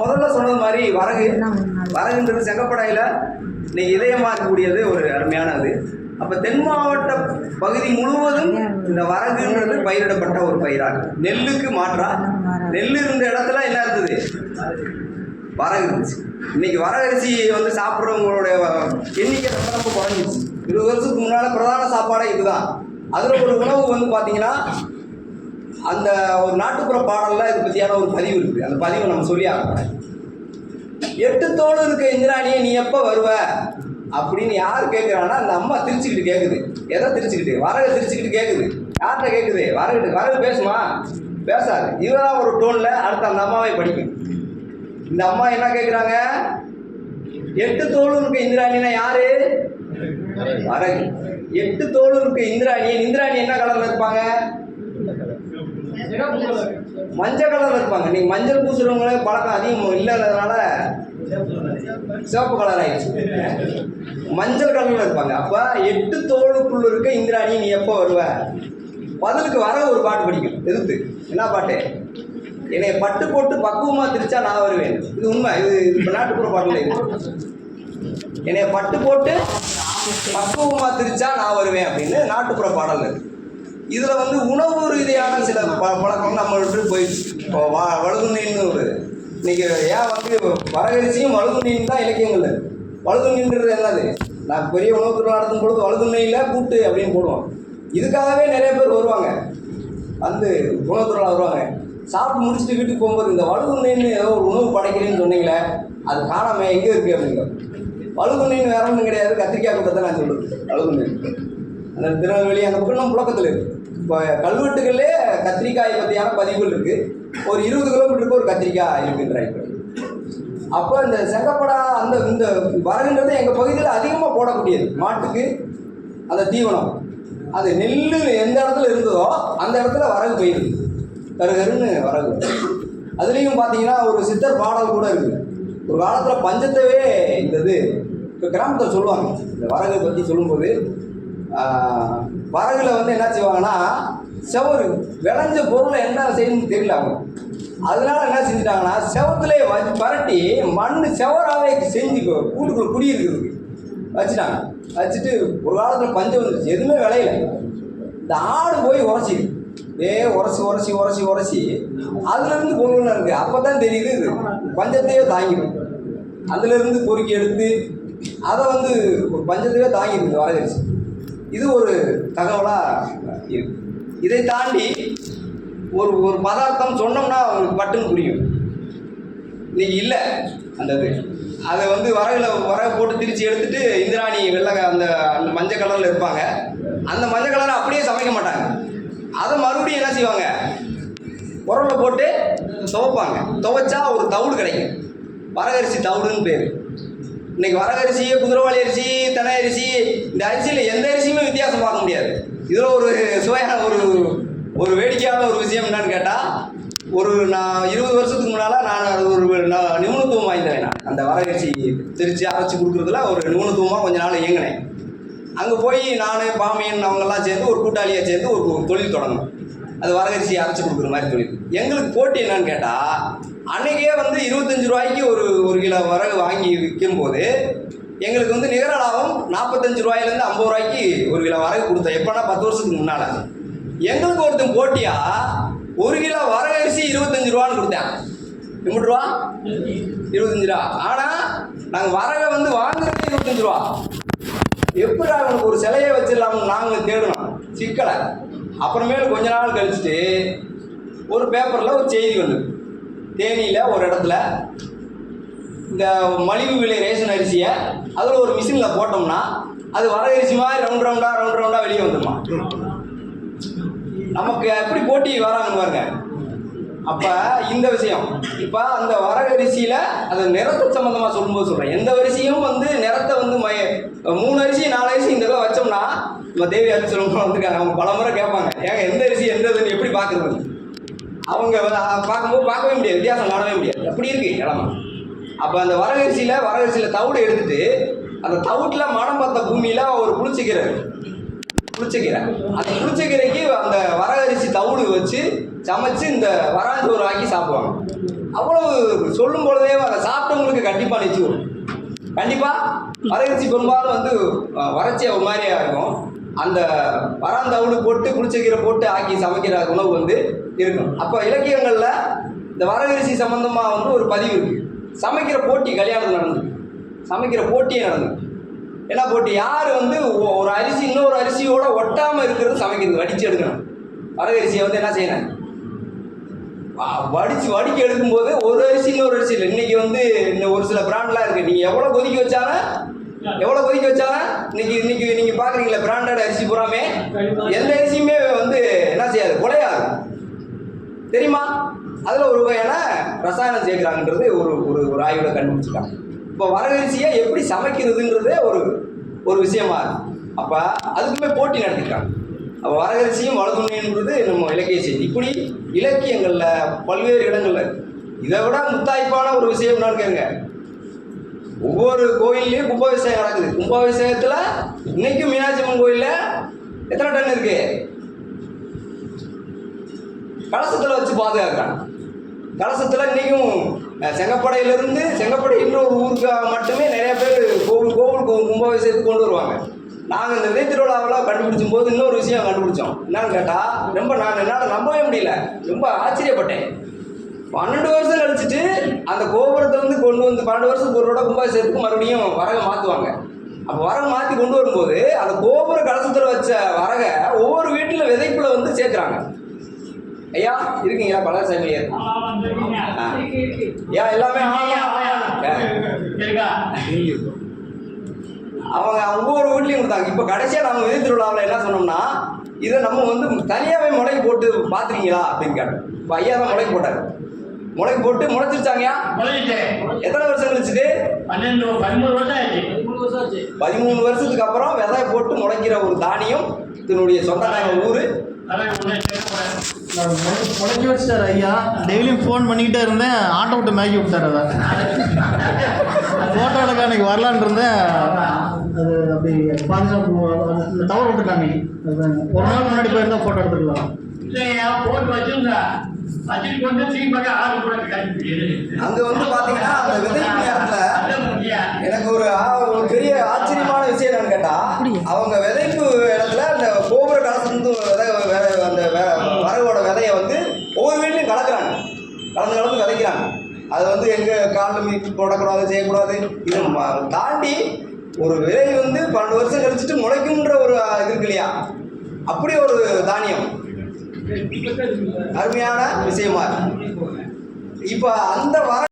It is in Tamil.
முதல்ல சொன்னது மாதிரி வரகு. வரகுன்றது செங்கப்படாயில் இன்னைக்கு இதயமாக இருக்கக்கூடியது ஒரு அருமையானது. அப்போ தென் மாவட்ட பகுதி முழுவதும் இந்த வரகுன்றது பயிரிடப்பட்ட ஒரு பயிராக. நெல்லுக்கு மாற்றா. நெல் இருந்த இடத்துல என்ன இருந்தது? வரகு இருந்துச்சு. இன்னைக்கு வரகரிசி வந்து சாப்பிட்றவங்களுடைய எண்ணிக்கை ரொம்ப ரொம்ப குறைஞ்சிச்சு இருபது வருஷத்துக்கு முன்னால் பிரதான சாப்பாடே இதுதான். அதில் ஒரு உணவு வந்து பார்த்தீங்கன்னா அந்த ஒரு நாட்டுப்புற பாடலில் இது பற்றியான ஒரு பதிவு இருக்குது அந்த பதிவை நம்ம சொல்லி ஆகணும். எட்டு தோல் இருக்க இந்திராணியை நீ எப்போ வருவ? அப்படின்னு யார் கேட்குறாங்கன்னா அந்த அம்மா திரிச்சுக்கிட்டு கேட்குது எதை திரிச்சுக்கிட்டு? வரகு திரிச்சுக்கிட்டு கேட்குது யார்கிட்ட கேட்குது வரகு வரகு பேசுமா? பேசாது. இவரா ஒரு டோனில் அடுத்த அந்த அம்மாவை படிக்கும். இந்த அம்மா என்ன கேட்குறாங்க எட்டு தோடு இருக்க இந்திராணினா யாரு? வரகு. எட்டு தோடு இருக்க இந்திராணி இந்திராணி என்ன கலரில் இருப்பாங்க? மஞ்சள் கலர்ல இருப்பாங்க. நீங்க மஞ்சள் பூசுறவங்களே பழக்கம் அதிகம் இல்லாததுனால சிவப்பு கலர் ஆயிடுச்சு. மஞ்சள் கலர்ல இருப்பாங்க. அப்ப எட்டு தோளுக்குள்ள இருக்க இந்திராணி நீ எப்போ வருவ? பதிலுக்கு வர ஒரு பாட்டு படிக்கும் எதிர்த்து. என்ன பாட்டு? என்னை பட்டு போட்டு பக்குவமா திரிச்சா நான் வருவேன். இது உண்மை. இது இது நாட்டுப்புற பாட்டுல இது. என்னை பட்டு போட்டு பக்குவமா திரிச்சா நான் வருவேன் அப்படின்னு நாட்டுப்புற பாடல் இருக்கு. இதில் வந்து உணவு ரீதியான சில ப பழக்கம் நம்மள்ட்ட போயிடுச்சு இப்போ வ வழுதுண்ணின்னு ஒரு இன்றைக்கி ஏன் வந்து வரகரிசியும் வழுதுண்ணின்னு தான் இலக்கியங்கள் இருக்கு வழுதுண்ணின்றது என்னது? நான் பெரிய உணவு திருவிழா நடத்தும் பொழுது வழுதுண்ணியில் கூட்டு அப்படின்னு போடுவோம். இதுக்காகவே நிறைய பேர் வருவாங்க. வந்து உணவு திருவிழா வருவாங்க. சாப்பிட்டு முடிச்சுட்டு வீட்டுக்கு போகும்போது இந்த வழுதுண்ணின்னு ஏதோ ஒரு உணவு படைக்கிறேன்னு சொன்னீங்களே அது காணாமல் எங்கே இருக்குது அப்படிங்க வழுதுண்ணின்னு வேற ஒன்றும் கிடையாது. கத்திரிக்காய் கூட்டத்தை நான் சொல்லுது வழுதுண்ணி அந்த திருநெல்வேலி அந்த பக்கம் புழக்கத்தில் இருக்குது இப்போ கல்வெட்டுகளே கத்திரிக்காய் பற்றியான பதிவுகள் இருக்குது ஒரு இருபது கிலோமீட்டருக்கு ஒரு கத்திரிக்காய் இருக்குன்ற இப்போ அப்போ இந்த செங்கப்படா அந்த இந்த வரகுன்றது எங்கள் பகுதியில் அதிகமாக போடக்கூடியது. மாட்டுக்கு அந்த தீவனம். அது நெல் எந்த இடத்துல இருந்ததோ அந்த இடத்துல வரகு போயிடுது கருகருன்னு வரகு. அதுலேயும் பார்த்தீங்கன்னா ஒரு சித்தர் பாடல் கூட இருக்குது ஒரு காலத்தில் பஞ்சத்தவே இந்த இது இப்போ கிராமத்தில் சொல்லுவாங்க. இந்த வரகை பற்றி சொல்லும்போது வரகுல வந்து என்ன செய்வாங்கன்னா செவரு விளைஞ்ச பொருளை என்ன செய்யணும்னு தெரியல அவங்க. அதனால என்ன செஞ்சுட்டாங்கன்னா செவத்துலேயே வச்சு பரட்டி மண் செவராகவே செஞ்சு கூட்டுக்குள்ள குடியிருக்கிறதுக்கு வச்சுட்டாங்க. வச்சுட்டு ஒரு காலத்தில் பஞ்சம் வந்துருச்சு. எதுவுமே விளையல. இந்த ஆடு போய் உரைச்சிது ஏ உரசி உரசி உரசி உரசி. அதுலேருந்து பொருள்னு இருக்கு. அப்போ தான் தெரியுது இது. பஞ்சத்தையே தாங்கிடும். அதுலேருந்து பொறுக்கி எடுத்து அதை வந்து ஒரு பஞ்சத்தையே தாங்கிடுது வரகரிசி இது ஒரு தகவலாக இருக்கு. இதை தாண்டி ஒரு ஒரு பதார்த்தம் சொன்னோம்னா அவங்களுக்கு பட்டுன்னு புரியும். இன்னைக்கு இல்லை அந்த இது. அதை வந்து வரகுல வரகு போட்டு திரிச்சு எடுத்துட்டு இந்திராணி வெள்ளை அந்த அந்த மஞ்சள் கலரில் இருப்பாங்க. அந்த மஞ்சள் கலரை அப்படியே சமைக்க மாட்டாங்க. அதை மறுபடியும் என்ன செய்வாங்க? உரவில் போட்டு துவைப்பாங்க. துவைச்சா ஒரு தவிடு கிடைக்கும். வரகரிசி தவிடுன்னு பேர். இன்னைக்கு வரகரிசி குதிரவாளி அரிசி தினை அரிசி இந்த அரிசியில் எந்த அரிசியுமே வித்தியாசம் பார்க்க முடியாது. இதில் ஒரு சுவையான ஒரு ஒரு வேடிக்கையான ஒரு விஷயம் என்னன்னு கேட்டால் ஒரு நான் இருபது வருஷத்துக்கு முன்னால் நான் அது ஒரு நான் நிபுணத்துவம் வாய்ந்தேன் நான். அந்த வரகரிசி திருச்சி அரைச்சி கொடுக்குறதுல ஒரு நிபுணத்துவமாக கொஞ்ச நாள் இயங்கினேன். அங்கே போய் நான் பாமியன் அவங்கெல்லாம் சேர்ந்து ஒரு கூட்டாளியாக சேர்ந்து ஒரு தொழில் தொடங்கினோம். அது வரகரிசி அரைச்சி கொடுக்குற மாதிரி தொழில். எங்களுக்கு போட்டி என்னன்னு கேட்டால் அன்னைக்கே வந்து இருபத்தஞ்சு ரூபாய்க்கு ஒரு ஒரு கிலோ வரகு வாங்கி விற்கும்போது எங்களுக்கு வந்து நிகர லாபம் நாற்பத்தஞ்சு ரூபாயிலேருந்து ஐம்பது ரூபாய்க்கு ஒரு கிலோ வரகு கொடுத்தோம். எப்போனா பத்து வருஷத்துக்கு முன்னால். எங்களுக்கு ஒருத்தன் போட்டியா ஒரு கிலோ வரகரிசி இருபத்தஞ்சு ரூபான்னு கொடுத்தேன். எண்பது ரூபா? இருபத்தஞ்சு ரூபா. ஆனால் நாங்கள் வரகை வந்து வாங்குறது இருபத்தஞ்சு ரூபா. எப்படி அவனுக்கு ஒரு சிலையை வச்சிடலாம்னு நாங்கள் தேடணும் சிக்கலை. அப்புறமேல கொஞ்ச நாள் கழிச்சுட்டு ஒரு பேப்பரில் ஒரு செய்தி வந்தது. தேனியில் ஒரு இடத்துல இந்த மலிவு விலை ரேஷன் அரிசியை அதில் ஒரு மிஷினில் போட்டோம்னா அது வர அரிசி மாதிரி ரவுண்ட் ரவுண்டாக ரவுண்ட் ரவுண்டாக வெளியே வந்துடுமா நமக்கு எப்படி போட்டி வராங்க பாருங்க. அப்போ இந்த விஷயம். இப்போ அந்த வரகரிசியில் அந்த நிறத்தை சம்மந்தமாக சொல்லும்போது சொல்கிறேன் எந்த அரிசியும் வந்து நிறத்தை வந்து மய மூணு அரிசி நாலு அரிசி இந்த இதில் வச்சோம்னா நம்ம தேவி அரிசி சொல்லுவோம் வந்துருக்காங்க. அவங்க பல முறை கேட்பாங்க. ஏங்க எந்த அரிசி எந்த இதுன்னு எப்படி பார்க்குறது? அவங்க பார்க்கும்போது பார்க்கவே முடியாது. வித்தியாசம் காணவே முடியாது. அப்படி இருக்கு இடம் அப்போ அந்த வரகரிசியில் வரகரிசியில் தவிடு எடுத்துட்டு அந்த தவிட்டில் மனம் பார்த்த பூமியில் ஒரு புளிச்சக்கீரை இருக்கு. புளிச்சக்கீரை. அந்த புளிச்சக்கீரைக்கு அந்த வரகரிசி தவிடு வச்சு சமைச்சு இந்த வராஞ்சோறு ஆக்கி சாப்பிடுவாங்க. அவ்வளவு சொல்லும் பொழுதே அதை சாப்பிட்டவங்களுக்கு கண்டிப்பாக நிச்சயம் கண்டிப்பாக வரகரிசி பெரும்பாலும் வந்து வறட்சி ஒரு மாதிரியாக இருக்கும். அந்த பராந்தவுடு போட்டு குளிச்சக்கீரை போட்டு ஆக்கி சமைக்கிற உணவு வந்து இருக்கும். அப்போ இலக்கியங்களில் இந்த வரகரிசி சம்மந்தமாக வந்து ஒரு பதிவு இருக்கு. சமைக்கிற போட்டி கல்யாணத்தில் நடந்து சமைக்கிற போட்டியே நடந்து என்ன போட்டி? யார் வந்து ஒரு அரிசி இன்னொரு அரிசியோட ஒட்டாமல் இருக்கிறது சமைக்கிறது வடித்து எடுக்கணும். வரகரிசியை வந்து என்ன செய்யணும் வடித்து வடிச்சு வடிக்க எடுக்கும்போது ஒரு அரிசி இன்னொரு அரிசி இல்லை. இன்றைக்கி வந்து இன்னும் ஒரு சில பிராண்ட்லாம் இருக்குது நீங்கள் எவ்வளோ கொதிக்க வச்சாலும் எவ்வளவு கொதிக்க வச்சாலும் இன்னைக்கு இன்னைக்கு நீங்க பாக்குறீங்களா பிராண்டட் அரிசி பூராமே எந்த அரிசியுமே வந்து என்ன செய்யாது? குலையாது தெரியுமா? அதுல ஒரு வகையான ரசாயனம் சேர்க்கிறாங்கன்றது ஒரு ஒரு ஒரு ஆய்வுல கண்டுபிடிச்சிட்டாங்க இப்போ வரகரிசியை எப்படி சமைக்கிறதுன்றதே ஒரு ஒரு விஷயமா இருக்கு அப்போ அதுக்குமே போட்டி நடத்திருக்காங்க. அப்போ வரகரிசியும் வளதுணைன்றது நம்ம இலக்கிய செய்தி. இப்படி இலக்கியங்களில் பல்வேறு இடங்களில் இதை விட முத்தாய்ப்பான ஒரு விஷயம் என்னன்னு கேளுங்க. ஒவ்வொரு கோயில்லையும் கும்பாபிஷேகம் நடக்குது. கும்பாபிஷேகத்தில் இன்னைக்கும் மீனாட்சி அம்மன் கோயிலில் எத்தனை டன் இருக்கு? கலசத்தில் வச்சு பாதுகாக்கிறாங்க கலசத்தில் இன்னைக்கும் செங்கப்படையிலேருந்து செங்கப்படை இன்னொரு ஊருக்கு மட்டுமே நிறைய பேர் கோவில் கோவில் கும்பாபிஷேகத்துக்கு கொண்டு வருவாங்க. நாங்கள் இந்த திருவிழாவெல்லாம் திருவிழாவில் கண்டுபிடிச்சும் போது இன்னொரு விஷயம் கண்டுபிடிச்சோம். என்னன்னு கேட்டால் ரொம்ப நான் என்னால் நம்பவே முடியல. ரொம்ப ஆச்சரியப்பட்டேன். பன்னெண்டு வருஷம் கழிச்சிட்டு அந்த கோபுரத்துல இருந்து கொண்டு வந்து பன்னெண்டு வருஷத்துக்கு ஒரு தடவை கும்பாபிஷேகத்துக்கு மறுபடியும் வரகை மாற்றுவாங்க அப்போ வரகு மாற்றி கொண்டு வரும்போது அந்த கோபுர கலசத்தில் வச்ச வரகை ஒவ்வொரு வீட்டில் விதைப்புல வந்து சேர்க்குறாங்க. ஐயா இருக்கீங்களா? பழனிசாமி ஐயா எல்லாமே. அவங்க ஒவ்வொரு வீட்லையும் கொடுத்தாங்க. இப்போ கடைசியாக நம்ம விதை திருவிழாவில் என்ன சொன்னோம்னா இதை நம்ம வந்து தனியாகவே முளைக்கு போட்டு பார்த்துருக்கீங்களா அப்படின்னு கேட்டோம். இப்போ ஐயா தான் முளைக்கு போட்டார். முளைக்கு போட்டு முளைச்சிருச்சாங்கயா? எத்தனை வருஷம் கழிச்சுட்டு பதிமூணு வருஷத்துக்கு அப்புறம் விதை போட்டு முளைக்கிற ஒரு தானியம் இதனுடைய சொந்தக்கார ஊர். முளைச்சி வச்சிட்டாரு ஐயா. டெய்லியும் ஃபோன் பண்ணிக்கிட்டே இருந்தேன். ஆட்டோ விட்டு மேய்க்கி விட்டார் அதை ஃபோட்டோ எடுக்க அன்னைக்கு வரலான்னு இருந்தேன். அது அப்படி பாதுகாப்பு தவறு விட்டுட்டாங்க. ஒரு நாள் முன்னாடி போயிருந்தா ஃபோட்டோ எடுத்துக்கலாம். அங்கே வந்து பார்த்தீங்கன்னா அந்த விதைப்பு நேரத்தில் எனக்கு ஒரு ஆ- ஒரு பெரிய ஆச்சரியமான விஷயம் என்னன்னு கேட்டா அவங்க விதைப்பு இடத்துல அந்த கோபுர கலந்து விதை விதை- அந்த வரவோட விதைய வந்து ஒவ்வொரு வீட்லையும் கலக்குறாங்க. கலந்து கலந்து விதைக்கிறாங்க. அது வந்து எங்க காலில் மீட் போடக்கூடாது செய்யக்கூடாது? இது தாண்டி ஒரு விதை வந்து பன்னெண்டு வருஷம் கழிச்சுட்டு முளைக்கும்ன்ற ஒரு இது இருக்கு இல்லையா? அப்படி ஒரு தானியம். அருமையான விஷயமா இப்ப இப்போ அந்த வர